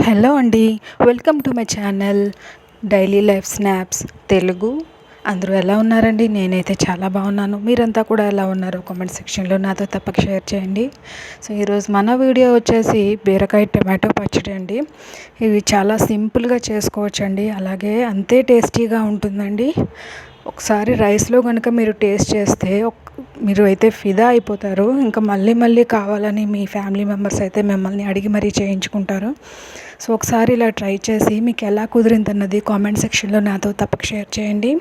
Hello అండి welcome to my channel daily life snaps Telugu. అందరూ ఎలా ఉన్నారండి? నేనైతే చాలా బాగున్నాను. మీరంతా కూడా ఎలా ఉన్నారు కామెంట్ సెక్షన్లో నాతో తప్పక షేర్ చేయండి. సో ఈరోజు మన వీడియో వచ్చేసి బీరకాయ టమాటో పచ్చడి అండి. ఇవి చాలా సింపుల్గా చేసుకోవచ్చండి. అలాగే అంతే టేస్టీగా ఉంటుందండి. ఒకసారి రైస్లో కనుక మీరు టేస్ట్ చేస్తే మీరు అయితే ఫిదా అయిపోతారు. ఇంకా మళ్ళీ మళ్ళీ కావాలని మీ ఫ్యామిలీ మెంబర్స్ అయితే మిమ్మల్ని అడిగి మరీ చేయించుకుంటారు. సో ఒకసారి ఇలా ట్రై చేసి మీకు ఎలా కుదిరిందన్నది కామెంట్ సెక్షన్లో నాతో తప్పక షేర్ చేయండి.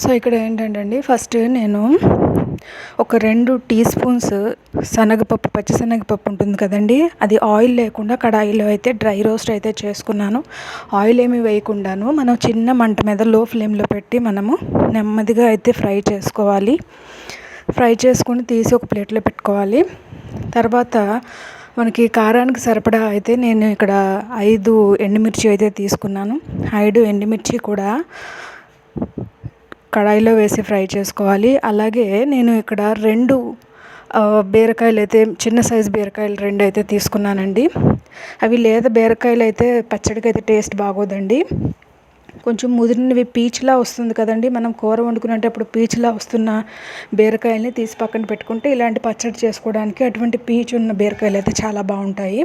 సో ఇక్కడ ఏంటంటే అండి ఫస్ట్ నేను ఒక రెండు టీ స్పూన్స్ శనగపప్పు పచ్చిశనగపప్పు ఉంటుంది కదండి. అది ఆయిల్ లేకుండా కడాయిలో అయితే డ్రై రోస్ట్ అయితే చేసుకున్నాను. ఆయిల్ ఏమి వేయకుండాను మనం చిన్న మంట మీద లో ఫ్లేమ్లో పెట్టి మనము నెమ్మదిగా అయితే ఫ్రై చేసుకోవాలి. ఫ్రై చేసుకుని తీసి ఒక ప్లేట్లో పెట్టుకోవాలి. తర్వాత మనకి కారానికి సరిపడా అయితే నేను ఇక్కడ ఐదు ఎండుమిర్చి అయితే తీసుకున్నాను. ఐదు ఎండుమిర్చి కూడా కడాయిలో వేసి ఫ్రై చేసుకోవాలి. అలాగే నేను ఇక్కడ రెండు బీరకాయలు అయితే చిన్న సైజు బీరకాయలు రెండు అయితే తీసుకున్నానండి. అవి లేదా బీరకాయలు అయితే పచ్చడికి అయితే టేస్ట్ బాగోదండి. కొంచెం ముదిరినవి పీచులా వస్తుంది కదండి. మనం కూర వండుకునేటప్పుడు పీచులా వస్తున్న బీరకాయల్ని తీసి పక్కన పెట్టుకుంటే ఇలాంటి పచ్చడి చేసుకోవడానికి అటువంటి పీచు ఉన్న బీరకాయలు అయితే చాలా బాగుంటాయి.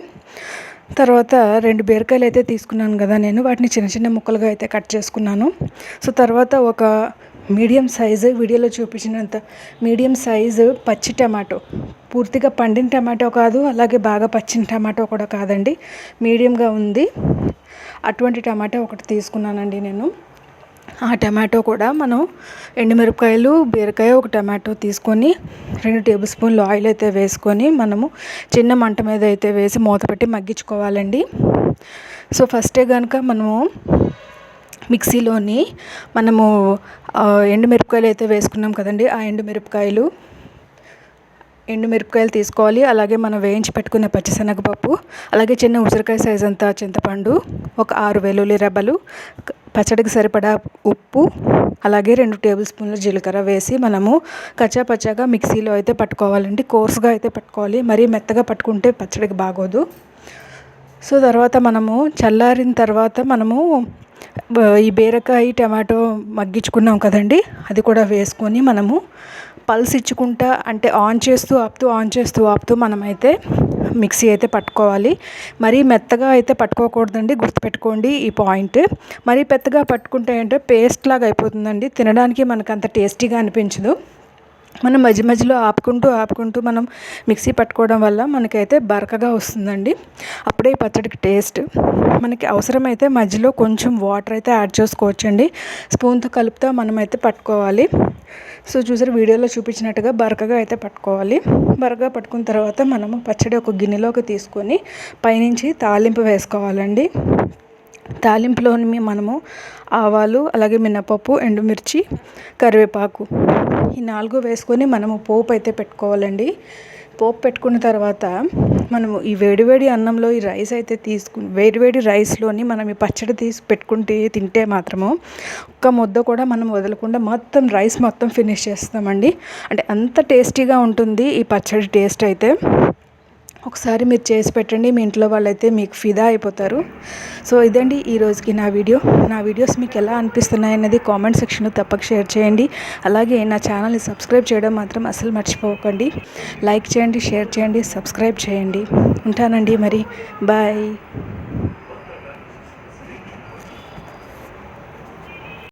తర్వాత రెండు బీరకాయలు అయితే తీసుకున్నాను కదా నేను. వాటిని చిన్న చిన్న ముక్కలుగా అయితే కట్ చేసుకున్నాను. సో తర్వాత ఒక మీడియం సైజు వీడియోలో చూపించినంత మీడియం సైజు పచ్చి టమాటో. పూర్తిగా పండిన టమాటో కాదు అలాగే బాగా పచ్చిన టమాటో కూడా కాదండి. మీడియంగా ఉంది. అటువంటి టమాటో ఒకటి తీసుకున్నానండి నేను. ఆ టమాటో కూడా మనం ఎండుమిరపకాయలు బీరకాయ ఒక టమాటో తీసుకొని రెండు టేబుల్ స్పూన్లు ఆయిల్ అయితే వేసుకొని మనము చిన్న మంట మీద అయితే వేసి మూత పెట్టి మగ్గించుకోవాలండి. సో ఫస్టే కనుక మనము మిక్సీలోని మనము ఎండుమిరపకాయలు అయితే వేసుకున్నాం కదండి. ఆ ఎండుమిరపకాయలు ఎండుమిరపకాయలు తీసుకోవాలి. అలాగే మనం వేయించి పెట్టుకున్న పచ్చిశనగపప్పు అలాగే చిన్న ఉసిరికాయ సైజ్ అంతా చింతపండు ఒక ఆరు వెల్లుల్లి రెబ్బలు పచ్చడికి సరిపడా ఉప్పు అలాగే రెండు టేబుల్ స్పూన్ల జీలకర్ర వేసి మనము కచ్చా పచ్చాగా మిక్సీలో అయితే పట్టుకోవాలండి. కోర్స్గా అయితే పట్టుకోవాలి. మరీ మెత్తగా పట్టుకుంటే పచ్చడికి బాగోదు. సో తర్వాత మనము చల్లారిన తర్వాత మనము ఈ బీరకాయ టమాటో మగ్గించుకున్నాం కదండి. అది కూడా వేసుకొని మనము పల్స్ ఇచ్చుకుంటా అంటే ఆన్ చేస్తూ ఆపుతూ ఆన్ చేస్తూ ఆపుతూ మనమైతే మిక్సీ అయితే పట్టుకోవాలి. మరీ మెత్తగా అయితే పట్టుకోకూడదండి గుర్తుపెట్టుకోండి ఈ పాయింట్. మరీ పెద్దగా పట్టుకుంటే ఏంటో పేస్ట్ లాగా అయిపోతుందండి. తినడానికి మనకు అంత టేస్టీగా అనిపించదు. మనం మధ్య మధ్యలో ఆపుకుంటూ ఆపుకుంటూ మనం మిక్సీ పట్టుకోవడం వల్ల మనకైతే బరకగా వస్తుందండి. అప్పుడే పచ్చడికి టేస్ట్. మనకి అవసరమైతే మధ్యలో కొంచెం వాటర్ అయితే యాడ్ చేసుకోవచ్చండి. స్పూన్తో కలుపుతా మనమైతే పట్టుకోవాలి. సో చూసారు వీడియోలో చూపించినట్టుగా బరకగా అయితే పట్టుకోవాలి. బరకగా పట్టుకున్న తర్వాత మనము పచ్చడి ఒక గిన్నెలోకి తీసుకొని పైనుంచి తాలింపు వేసుకోవాలండి. తాలింపులోని మనము ఆవాలు అలాగే మినపప్పు ఎండుమిర్చి కరివేపాకు ఈ నాలుగు వేసుకొని మనము పోపు అయితే పెట్టుకోవాలండి. పోపు పెట్టుకున్న తర్వాత మనము ఈ వేడివేడి అన్నంలో ఈ రైస్ అయితే తీసుకుని వేడివేడి రైస్లోని మనం ఈ పచ్చడి తీసి పెట్టుకుంటే తింటే మాత్రము ఒక్క ముద్ద కూడా మనం వదలకుండా మొత్తం రైస్ మొత్తం ఫినిష్ చేస్తామండి. అంటే అంత టేస్టీగా ఉంటుంది ఈ పచ్చడి టేస్ట్ అయితే. ఒకసారి మీరు చేసి పెట్టండి మీ ఇంట్లో వాళ్ళైతే మీకు ఫిదా అయిపోతారు. సో ఇదండి ఈ రోజుకి నా వీడియో. నా వీడియోస్ మీకు ఎలా అనిపిస్తున్నాయి అన్నది కామెంట్ సెక్షన్లో తప్పక షేర్ చేయండి. అలాగే నా ఛానల్ని సబ్స్క్రైబ్ చేయడం మాత్రం అసలు మర్చిపోకండి. లైక్ చేయండి షేర్ చేయండి సబ్స్క్రైబ్ చేయండి. ఉంటానండి మరి. బాయ్.